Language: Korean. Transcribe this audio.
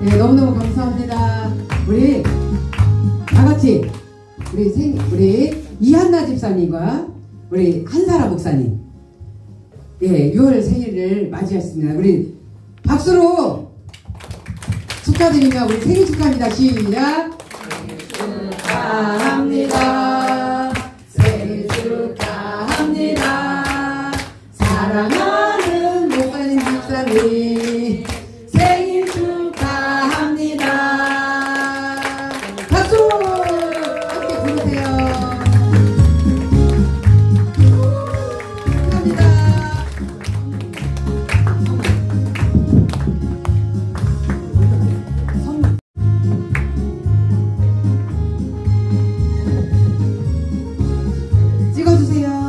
너무너무 감사합니다. 우리 다 같이 우리 생 우리 이한나 집사님과 우리 한사라 목사님 예 6월 생일을 맞이했습니다. 우리 박수로 축하드리며 우리 생일 축하합니다. 시작. 축하합니다. 생일 축하합니다. 사랑하는 Hallelujah.